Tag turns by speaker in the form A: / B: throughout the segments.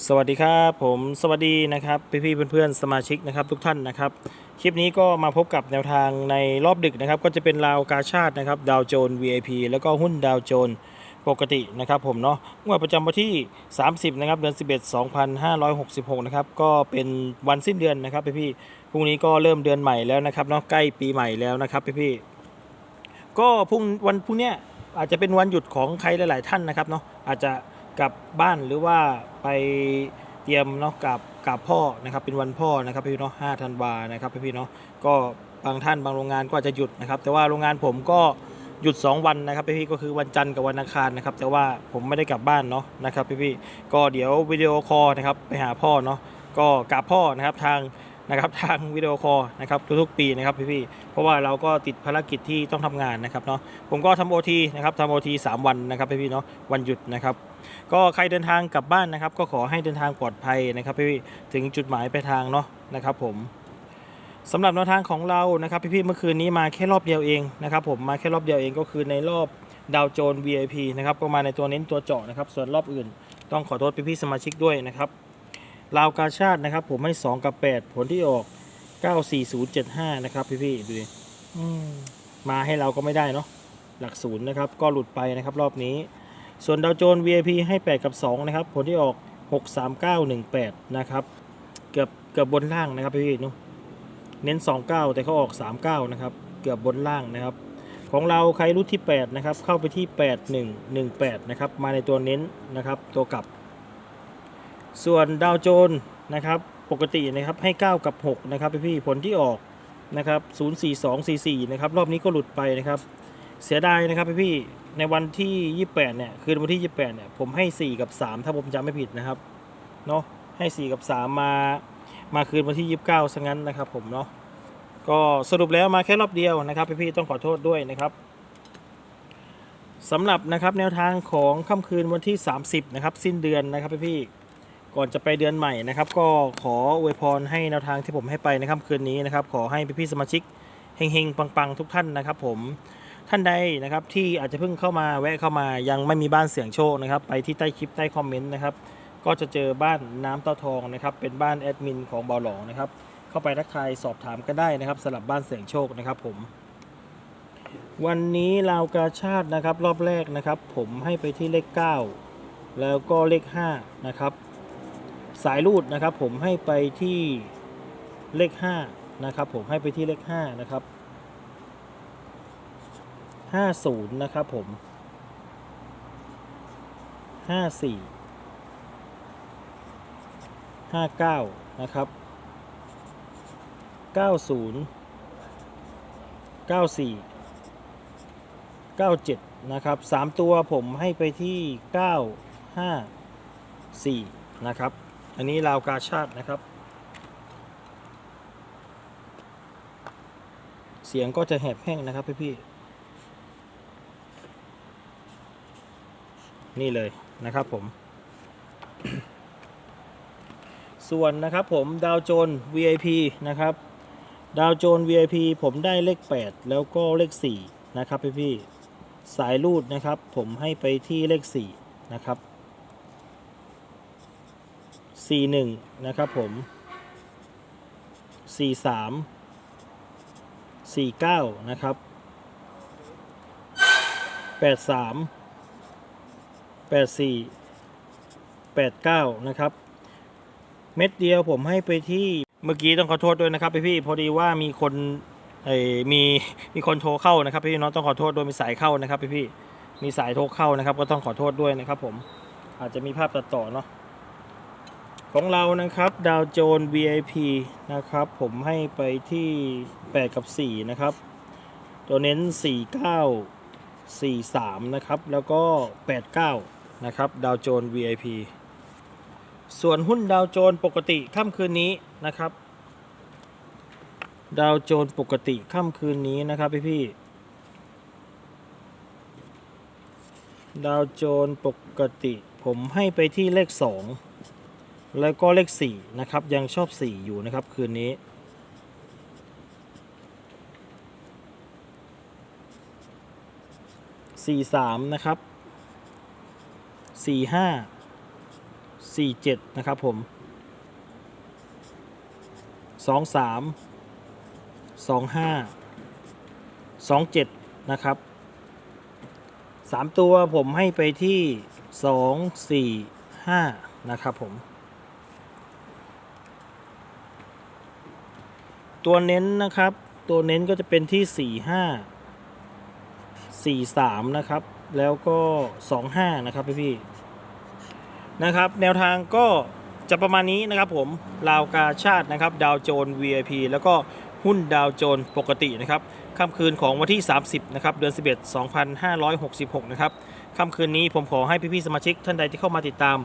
A: สวัสดีครับผมสวัสดีนะครับพี่ๆเพื่อนๆสมาชิกนะครับทุกท่านนะครับ คลิปนี้ก็มาพบกับแนวทางในรอบดึกนะครับ ก็จะเป็นราวกาชาตินะครับดาวโจน VIP แล้วก็หุ้นดาวโจนปกตินะครับผมเนาะงวดประจำวันที่ 30 นะครับเดือน 11 2566 นะครับก็เป็นวันสิ้นเดือนนะครับพี่ๆพรุ่งนี้ก็เริ่มเดือนใหม่แล้วนะครับเนาะใกล้ปีใหม่แล้วนะครับพี่ๆก็พรุ่งวันพรุ่งเนี้ยอาจจะเป็นวันหยุดของใครหลาย ๆ ท่านนะครับเนาะอาจจะ กลับบ้านหรือว่าไปเตรียมเนาะกับกับพ่อนะครับเป็นวันพ่อนะครับพี่เนาะ5ธันวานะครับพี่เนาะก็บางท่านบางโรงงานก็อาจจะหยุดนะครับ แต่ว่าโรงงานผมก็หยุด 2 วันนะครับพี่ๆก็คือวันจันทร์กับวันอังคารนะครับ แต่ว่าผมไม่ได้กลับบ้านเนาะนะครับพี่ๆก็เดี๋ยววิดีโอคอลนะครับไปหาพ่อเนาะก็กราบพ่อนะครับทาง นะครับทางวิดีโอคอลนะครับทุกๆปีนะครับพี่ๆเพราะว่าเราก็ติดภารกิจที่ต้องทำงานนะครับเนาะผมก็ทำโอทีนะครับทำโอทีสามวันนะครับพี่ๆเนาะวันหยุดนะครับก็ใครเดินทางกลับบ้านนะครับ ก็ขอให้เดินทางปลอดภัยนะครับพี่ๆถึงจุดหมายปลายทางเนาะนะครับผมสำหรับแนวทางของเรานะครับพี่ๆเมื่อคืนนี้มาแค่รอบเดียวเองนะครับผมมาแค่รอบเดียวเองก็คือในรอบดาวโจน VIP นะครับก็มาในตัวเน้นตัวเจาะนะครับส่วนรอบอื่น ต้องขอโทษพี่ๆสมาชิกด้วยนะครับ ลาวกาชาตินะครับ ผมให้2กับ8ผลที่ออก94075นะครับ พี่ๆดูดิมมาให้เราก็ไม่ได้เนาะหลักศูนย์นะครับ ก็หลุดไปนะครับรอบนี้ ส่วนดาวโจน VIP ให้ 8 กับ 2 นะครับ ผลที่ออก 63918 นะครับ เกือบเกือบบนล่างนะครับพี่นุเน้น 29 แต่เขาออก 39 นะครับ เกือบบนล่างนะครับ ของเราใครรุ่นที่ 8 นะครับ เข้าไปที่ 8118 นะครับ มาในตัวเน้นนะครับ ตัวกลับ ส่วนดาวโจนนะครับปกตินะครับให้ 9 กับ 6 นะครับพี่ๆผลที่ออกนะครับ04244 นะครับ รอบนี้ก็หลุดไปนะครับ เสียดายนะครับพี่ๆในวันที่ 28 เนี่ย คืนวันที่ 28 เนี่ย ผมให้ 4 กับ 3 ถ้าผมจำไม่ผิดนะครับ เนาะให้ 4 กับ 3 มา มาคืนวันที่ 29ซะงั้นนะครับผมเนาะ ก็สรุปแล้วมาแค่รอบเดียวนะครับพี่ๆต้องขอโทษด้วยนะครับสำหรับนะครับแนวทางของค่ำคืนวันที่ 30 นะครับ สิ้นเดือนนะครับพี่ๆ ก่อนจะไปเดือนใหม่นะครับ ก็ขออวยพรให้แนวทางที่ผมให้ไปในค่ำคืนนี้นะครับ ขอให้พี่ๆสมาชิกเฮงๆปังๆทุกท่านนะครับ ผมท่านใดนะครับที่อาจจะเพิ่งเข้ามาแวะเข้ามายังไม่มีบ้านเสี่ยงโชคนะครับ ไปที่ใต้คลิปใต้คอมเมนต์นะครับ ก็จะเจอบ้านน้ำเต้าทองนะครับ เป็นบ้านแอดมินของเบาหลองนะครับ เข้าไปทักทายสอบถามกันได้นะครับสำหรับบ้านเสี่ยงโชคนะครับ ผม วันนี้ลาวกาชาตินะครับ รอบแรกนะครับ ผมให้ไปที่เลข 9 แล้วก็เลข5นะครับ สายรูดนะครับผมให้ไปที่เลข5นะครับผมให้ไปที่เลข5นะครับห้าศูนย์นะครับผมห้าสี่ห้าเก้านะครับเก้าศูนย์เก้าสี่เก้าเจ็ดนะครับสามตัวผมให้ไปที่เก้าห้าสี่นะครับ อันนี้ลาวกาชาตินะครับ เสียงก็จะแหบแห้งนะครับพี่ๆนี่เลยนะครับผม ส่วนนะครับผมดาวโจน VIP นะครับ ดาวโจน VIP ผมได้เลข 8 แล้วก็เลข 4 นะครับพี่พี่สายรูดนะครับ ผมให้ไปที่เลข 4 นะครับ 41 นะครับผม 43 49 นะครับ 83 84 89 นะครับ เม็ดเดียวผมให้ไปที่เมื่อกี้ต้องขอโทษด้วยนะครับพี่พี่พอดีว่ามีคนเอ่อมีมีคนโทรเข้านะครับพี่น้องต้องขอโทษด้วยมีสายเข้านะครับพี่พี่มีสายโทรเข้านะครับ ก็ต้องขอโทษด้วยนะครับผมอาจจะมีภาพตัดต่อเนาะ ของเรานะครับดาวโจน VIP นะครับ ผมให้ไปที่ 8 กับ 4 นะครับ ตัวเน้น 49 43 นะครับ แล้วก็ 89 นะครับดาวโจน VIP ส่วนหุ้นดาวโจนปกติค่ำคืนนี้นะครับ ดาวโจนปกติค่ำคืนนี้นะครับพี่พี่ดาวโจนปกติผมให้ไปที่เลข 2 แล้วก็เลข4นะครับยังชอบ 4 อยู่นะครับคืนนี้ สี่สามนะครับสี่ห้าสี่เจ็ดนะครับผมสองสามสองห้าสองเจ็ดนะครับสามตัวผมให้ไปที่สองสี่ห้านะครับผม ตัวเน้นนะครับ ตัวเน้นก็จะเป็นที่สี่ห้าสี่สามนะครับ แล้วก็สองห้านะครับพี่พี่นะครับ แนวทางก็จะประมาณนี้นะครับผมลาวกาชาตินะครับดาวโจน VIP แล้วก็หุ้นดาวโจนปกตินะครับค่ำคืนของวันที่ 30 นะครับ เดือน 11 2566 นะครับค่ำคืนนี้ผมขอให้พี่ๆสมาชิกท่านใดที่เข้ามาติดตาม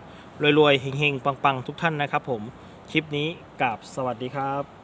A: รวยๆเฮงๆ ปังๆ ทุกท่านนะครับผม คลิปนี้กับสวัสดีครับ